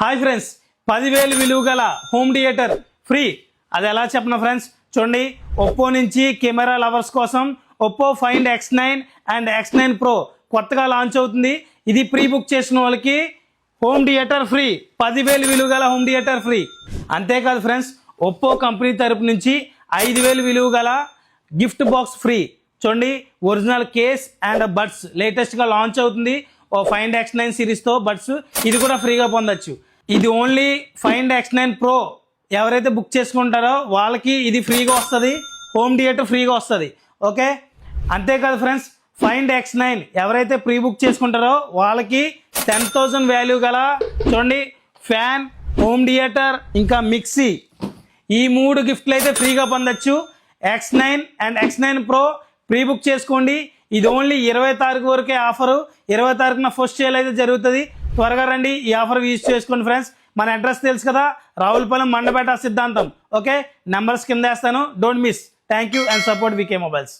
Hi friends పదివేలు విలువ గల హోమ్ థియేటర్ ఫ్రీ. అది ఎలా చెప్పిన ఫ్రెండ్స్? చూడండి ఒప్పో నుంచి కెమెరా లవర్స్ కోసం Oppo find X nine and X nine pro కొత్తగా లాంచ్ అవుతుంది. ఇది ప్రీ బుక్ చేసిన వాళ్ళకి హోమ్ థియేటర్ ఫ్రీ పదివేలు విలువ గల హోమ్ థియేటర్ ఫ్రీ. అంతేకాదు ఫ్రెండ్స్ ఒప్పో కంపెనీ తరపు నుంచి ఐదు వేలు విలువ గల గిఫ్ట్ బాక్స్ ఫ్రీ. చూడండి ఒరిజినల్ కేస్ అండ్ బడ్స్ లేటెస్ట్గా లాంచ్ అవుతుంది. ఓ ఫైండ్ ఎక్స్ నైన్ సిరీస్తో బడ్స్ ఇది కూడా ఫ్రీగా పొందొచ్చు. ఇది only find X nine pro ఎవరైతే బుక్ చేసుకుంటారో వాళ్ళకి ఇది ఫ్రీగా వస్తుంది. హోమ్ థియేటర్ ఫ్రీగా వస్తుంది. ఓకే అంతేకాదు ఫ్రెండ్స్ ఫైండ్ ఎక్స్ నైన్ ఎవరైతే ప్రీ బుక్ చేసుకుంటారో వాళ్ళకి టెన్ థౌజండ్ వాల్యూ గల చూడండి ఫ్యాన్ హోమ్ థియేటర్ ఇంకా మిక్సీ ఈ మూడు గిఫ్ట్లు అయితే ఫ్రీగా పొందొచ్చు. X nine and X nine pro pre book చేసుకోండి. ఇది ఓన్లీ ఇరవై తారీఖు వరకే ఆఫరు ఇరవై తారీఖున ఫస్ట్ సేల్ అయితే జరుగుతుంది. త్వరగా రండి. ఈ ఆఫర్ యూజ్ చేసుకోండి ఫ్రెండ్స్. మన అడ్రస్ తెలుసు కదా రావులపాలెం మండపేట సిద్ధాంతం. ఓకే? నెంబర్స్ కింద వేస్తాను. Don't miss. Thank you and support VK mobiles.